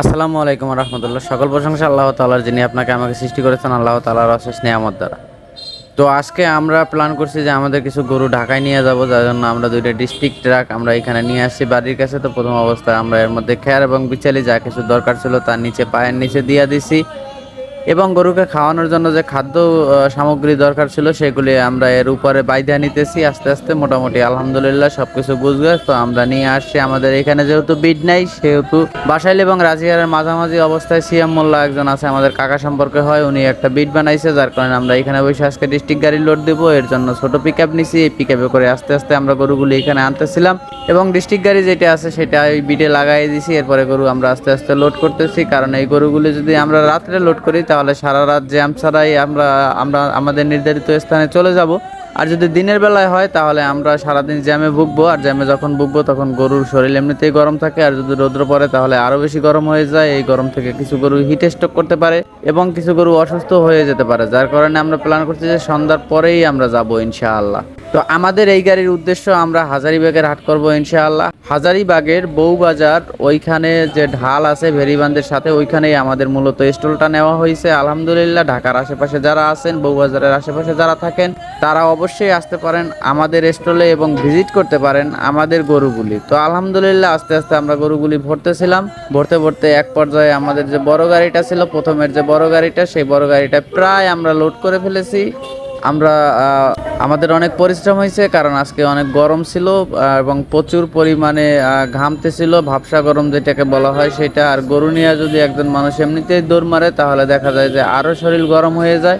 আসসালামু আলাইকুম রহমতুল্লাহ। সকল প্রশংসা আল্লাহ তালার যিনি আপনাকে আমাকে সৃষ্টি করেছেন, আল্লাহ তালার অশেষ নিয়ামত দ্বারা। তো আজকে আমরা প্ল্যান করছি যে আমাদের কিছু গরু ঢাকায় নিয়ে যাব, যার জন্য আমরা দুইটা ডিস্ট্রিক্ট ট্রাক আমরা এখানে নিয়ে আসছি। বাড়ির কাছে তো প্রথম অবস্থায় আমরা এর মধ্যে খেয়ার এবং বিচালি যা কিছু দরকার ছিল তার নিচে পায়ের নিচে দিয়ে দিছি। এবং গরুকে খাওয়ানোর জন্য যে খাদ্য সামগ্রী দরকার ছিল সেগুলি আমরা এর উপরে বাইদা নিতেছি, আস্তে আস্তে মোটামুটি আলহামদুলিল্লাহ সব কিছু বুঝবে। তো আমরা নিয়ে আসছি আমাদের এখানে যেহেতু বিড নাই, সেহেতু বাসাইল এবং রাজিয়ারের মাঝামাঝি অবস্থায় সিএম মোল্লা একজন আছে আমাদের কাকা সম্পর্কে হয়, উনি একটা বিড বানাইছে, যার কারণে আমরা এখানে বসে আজকে ডিস্ট্রিক্ট গাড়ি লোড দেবো। এর জন্য ছোট পিক আপ নিছি, এই পিক আপে করে আস্তে আস্তে আমরা গরুগুলি এখানে আনতেছিলাম। এবং ডিস্ট্রিক্ট গাড়ি যেটা আছে সেটা ওই বিডে লাগাই দিছি, এরপরে গরু আমরা আস্তে আস্তে লোড করতেছি। কারণ এই গরুগুলি যদি আমরা রাত্রে লোড করি তাহলে সারা রাত জ্যাম ছাড়াই আমরা আমরা আমাদের নির্ধারিত স্থানে চলে যাব। আর যদি দিনের বেলায় হয়, তাহলে আমরা সারাদিন জ্যামে ভুগবো। আর জ্যামে যখন ভুগবো, তখন গরুর শরীর এমনিতেই গরম থাকে। আর যদি রৌদ্র পড়ে, তাহলে আরও বেশি গরম হয়ে যায়। এই গরম থেকে কিছু গরু হিট স্ট্রোক করতে পারে এবং কিছু গরু অসুস্থ হয়ে যেতে পারে। যার কারণে আমরা প্ল্যান করছি যে সন্ধ্যার পরেই আমরা যাব, ইনশাআল্লাহ। তো আমাদের এই গাড়ির উদ্দেশ্য আমরা হাজারিবাগের হাট করব ইনশাআল্লাহ। হাজারিবাগের বউবাজার, ওইখানে যে ঢাল আছে ভেরিবান্ধের সাথে, ওইখানেই আমাদের মূলত স্টলটা নেওয়া হয়েছে। আলহামদুলিল্লাহ, ঢাকার আশেপাশে যারা আছেন, বউবাজারের আশেপাশে যারা থাকেন, তারা অবশ্যই আসতে পারেন, আমাদের স্টলে এবং ভিজিট করতে পারেন আমাদের গরুগুলি। তো আলহামদুলিল্লাহ, আস্তে আস্তে আমরা গরুগুলি ভরতেছিলাম। ভরতে ভরতে এক পর্যায়ে আমাদের যে বড় গাড়িটা ছিল, প্রথমের যে বড় গাড়িটা, সেই বড় গাড়িটা প্রায় আমরা লোড করে ফেলেছি। আমরা আমাদের অনেক পরিশ্রম হয়েছে, কারণ আজকে অনেক গরম ছিল এবং প্রচুর পরিমাণে ঘামতেছিল ঘামতে ছিল, ভাবসা গরম যেটাকে বলা হয় সেটা, আর গরু নিয়ে যদি একজন মানুষ এমনিতেই দৌড় মারে, তাহলে দেখা যায় যে আরও শরীর গরম হয়ে যায়।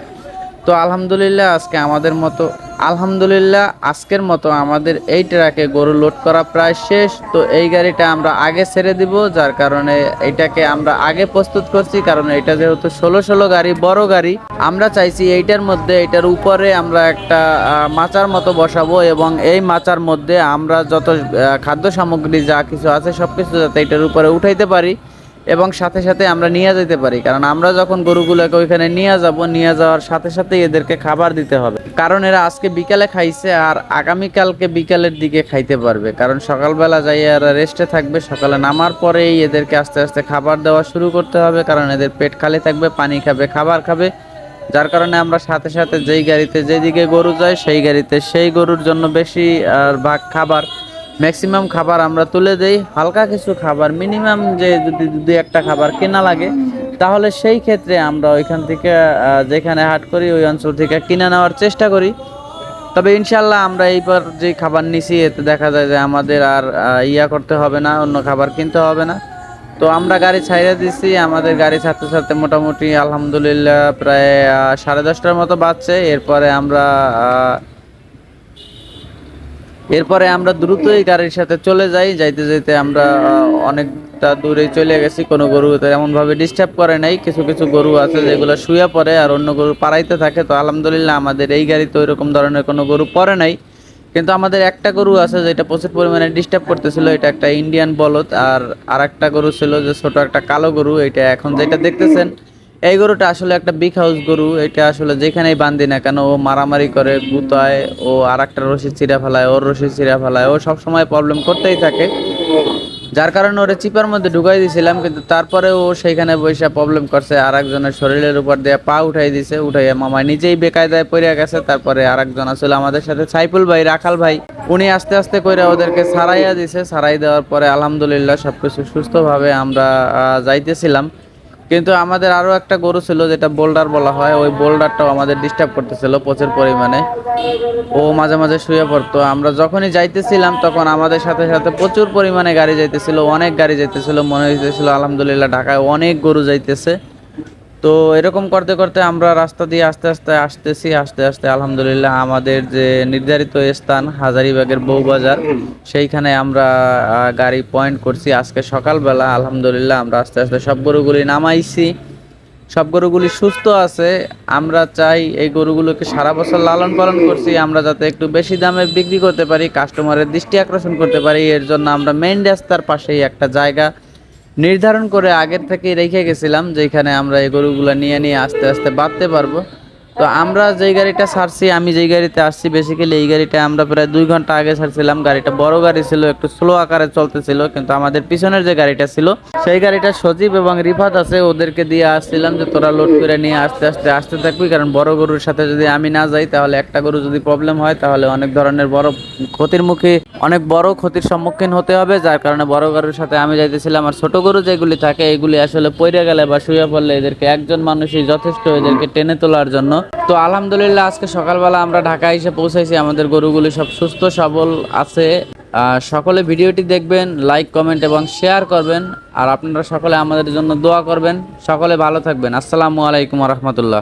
তো আলহামদুলিল্লাহ আজকে আমাদের মতো, আলহামদুলিল্লাহ আজকের মতো আমাদের এই ট্রাকে গরু লোড করা প্রায় শেষ। তো এই গাড়িটা আমরা আগে ছেড়ে দিব, যার কারণে এটাকে আমরা আগে প্রস্তুত করছি, কারণ এটা যেহেতু ষোলো ষোলো গাড়ি, বড় গাড়ি, আমরা চাইছি এইটার মধ্যে এটার উপরে আমরা একটা মাচার মতো বসাবো এবং এই মাচার মধ্যে আমরা যত খাদ্য সামগ্রী যা কিছু আছে সব কিছু যাতে এটার উপরে উঠাইতে পারি। এবং সাথে সাথে আমরা নিয়ে যেতে পারি। কারণ আমরা যখন গরুগুলোকে ওইখানে নিয়ে যাব, নিয়ে যাওয়ার সাথে সাথে এদেরকে খাবার দিতে হবে। কারণ এরা আজকে বিকালে খাইছে আর আগামীকালকে বিকালের দিকে খাইতে পারবে। কারণ সকালবেলা যাই এরা রেস্টে থাকবে, সকালে নামার পরেই এদেরকে আস্তে আস্তে খাবার দেওয়া শুরু করতে হবে। কারণ এদের পেট খালি থাকবে, পানি খাবে, খাবার খাবে। যার কারণে আমরা সাথে সাথে যেই গাড়িতে যেদিকে গরু যায়, সেই গাড়িতে সেই গরুর জন্য বেশি আর ভাগ খাবার ম্যাক্সিমাম খাবার আমরা তুলে দেই, হালকা কিছু খাবার মিনিমাম যে যদি দু একটা খাবার কেনা লাগে, তাহলে সেই ক্ষেত্রে আমরা ওইখান থেকে যেখানে হাট করি, ওই অঞ্চল থেকে কিনে নেওয়ার চেষ্টা করি। তবে ইনশাল্লাহ আমরা এইবার যে খাবার নিছি, এতে দেখা যায় যে আমাদের আর ইয়া করতে হবে না, অন্য খাবার কিনতে হবে না। তো আমরা গাড়ি ছাইড়ে দিছি, আমাদের গাড়ি ছাড়তে ছাড়তে মোটামুটি আলহামদুলিল্লাহ প্রায় সাড়ে দশটার মতো বাজছে। এরপরে আমরা এরপরে আমরা দ্রুতই গাড়ির সাথে চলে যাই। যাইতে যাইতে আমরা অনেকটা দূরে চলে গেছি। কোনো গরু এমন ভাবে ডিস্টার্ব করে নাই। কিছু কিছু গরু আছে যেগুলো শুয়ে পড়ে আর অন্য গরু পাড়াইতে থাকে। তো আলহামদুলিল্লাহ আমাদের এই গাড়িতে ওই রকম ধরনের কোনো গরু পড়ে নাই। কিন্তু আমাদের একটা গরু আছে যেটা প্রচুর পরিমাণে ডিস্টার্ব করতেছিল। এটা একটা ইন্ডিয়ান বলদ। আর আর একটা গরু ছিল যে ছোট একটা কালো গরু। এটা এখন যেটা দেখতেছেন এই গরুটা আসলে একটা বিগ হাউস গরু। এটা আসলে যেখানেই বান্ধি না কেন, ও মারামারি করে, গুতায়, ও আর একটা রশি চিরা ফেলায়, ওর রশি চিরা ফেলায়। ও সবসময় প্রবলেম করতেই থাকে। যার কারণে ওরে চিপার মধ্যে ঢুকাই দিয়েছিলাম কিন্তু তারপরে ও সেইখানে বসে প্রবলেম করছে। আর একজনের শরীরের উপর দিয়ে পা উঠাই দিছে, উঠাইয়া মামা নিজেই বেকায়দায় পড়ে গেছে। তারপরে আর একজন আসলে আমাদের সাথে, সাইফুল ভাই, রাখাল ভাই। উনি আস্তে আস্তে করে ওদেরকে সারাইয়া দিছে। সারাই দেওয়ার পরে আলহামদুলিল্লাহ সবকিছু সুস্থভাবে আমরা যাইতেছিলাম। কিন্তু আমাদের আরও একটা গরু ছিল যেটা বোল্ডার বলা হয়, ওই বোল্ডারটাও আমাদের ডিস্টার্ব করতেছিল প্রচুর পরিমাণে। ও মাঝে মাঝে শুয়ে পড়তো। আমরা যখনই যাইতেছিলাম তখন আমাদের সাথে সাথে প্রচুর পরিমাণে গাড়ি যাইতেছিল, অনেক গাড়ি যাইতেছিল, মনে হইতেছিল আলহামদুলিল্লাহ ঢাকায় অনেক গরু যাইতেছে। তো এরকম করতে করতে আমরা রাস্তা দিয়ে আস্তে আস্তে আসতেছি, আস্তে আস্তে আলহামদুলিল্লাহ আমাদের যে নির্ধারিত স্থান হাজারিবাগের বউবাজার, সেইখানে আমরা গাড়ি পয়েন্ট করছি। আজকে সকালবেলা আলহামদুলিল্লাহ আমরা আস্তে আস্তে সব গরুগুলি নামাইছি। সব গরুগুলি সুস্থ আছে। আমরা চাই এই গরুগুলোকে সারা বছর লালন পালন করছি। আমরা যাতে একটু বেশি দামে বিক্রি করতে পারি কাস্টমারের দৃষ্টি আকর্ষণ করতে পারি। এর জন্য আমরা মেইন রাস্তার পাশেই একটা জায়গা নির্ধারণ করে আগের থেকে রেখে গেছিলাম যেখানে আমরা এই গরুগুলো নিয়ে নিয়ে আস্তে আস্তে বাঁধতে পারব। তো আমরা যেই গাড়িটা ছাড়ছি, আমি যেই গাড়িতে আসছি বেসিক্যালি এই গাড়িটা আমরা প্রায় দুই ঘণ্টা আগে ছাড়ছিলাম। গাড়িটা বড় গাড়ি ছিল, একটু স্লো আকারে চলতেছিল, কিন্তু আমাদের পিছনের যে গাড়িটা ছিল, সেই গাড়িটা সজীব এবং রিফাত আছে, ওদেরকে দিয়ে আসছিলাম যে তোরা লোড করে নিয়ে আস্তে আস্তে, আসতে থাকবি, কারণ বড় গরুর সাথে যদি আমি না যাই, তাহলে একটা গরু যদি প্রবলেম হয়, তাহলে অনেক ধরনের বড় ক্ষতির মুখে, অনেক বড় ক্ষতির সম্মুখীন হতে হবে। যার কারণে বড় গরুর সাথে আমি যাইতেছিলাম, আর ছোট গরু যেগুলি থাকে, এগুলি আসলে পইরে গেলে বা শুয়ে পড়লে এদেরকে একজন মানুষই যথেষ্ট এদেরকে টেনে তোলার জন্য তো আলহামদুলিল্লাহ আজকে সকালবেলা আমরা ঢাকা এসে পৌঁছাইছি, আমাদের গরুগুলি সব সুস্থ, সবল আছে। সকলে ভিডিওটি দেখবেন লাইক কমেন্ট এবং শেয়ার করবেন। আর আপনারা সকলে আমাদের জন্য দোয়া করবেন। সকলে ভালো থাকবেন। আসসালামু আলাইকুম রহমতুল্লাহ।